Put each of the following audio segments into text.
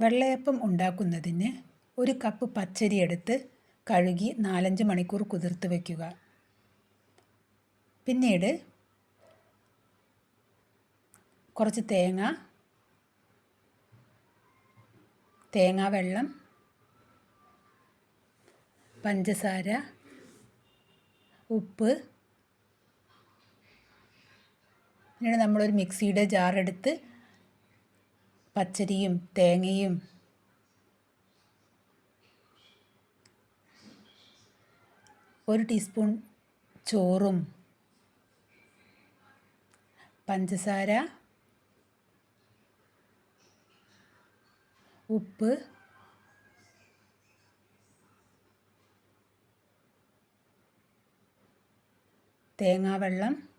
വെള്ളയപ്പം ഉണ്ടാക്കുന്നതിന് ഒരു കപ്പ് പച്ചരി എടുത്ത് കഴുകി നാലഞ്ച് മണിക്കൂർ കുതിർത്ത് വയ്ക്കുക പിന്നീട് കുറച്ച് തേങ്ങ തേങ്ങാ വെള്ളം പഞ്ചസാര ഉപ്പ്. പിന്നീട് നമ്മളൊരു മിക്സിയുടെ ജാറെടുത്ത് പച്ചരിയും തേങ്ങയും. ഒരു ടീസ്പൂൺ ചോറും. പഞ്ചസാര. ഉപ്പ്. തേങ്ങാവെള്ളം.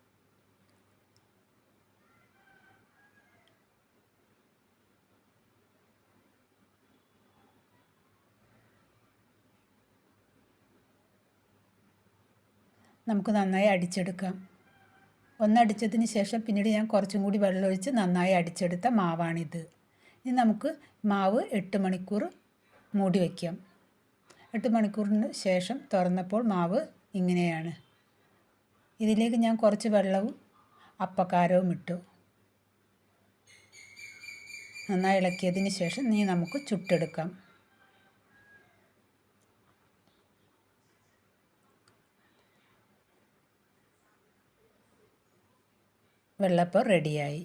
നമുക്ക് നന്നായി അടിച്ചെടുക്കാം. ഒന്നടിച്ചതിന് ശേഷം പിന്നീട് ഞാൻ കുറച്ചും കൂടി വെള്ളമൊഴിച്ച് നന്നായി അടിച്ചെടുത്ത മാവാണിത്. ഇനി നമുക്ക് മാവ് എട്ട് മണിക്കൂർ മൂടി വയ്ക്കാം. എട്ട് മണിക്കൂറിന് ശേഷം തുറന്നപ്പോൾ മാവ് ഇങ്ങനെയാണ്. ഇതിലേക്ക് ഞാൻ കുറച്ച് വെള്ളവും അപ്പക്കാരവും ഇട്ടു. നന്നായി ഇളക്കിയതിന് ശേഷം നീ നമുക്ക് ചുട്ടെടുക്കാം. വെള്ളപ്പം റെഡിയായി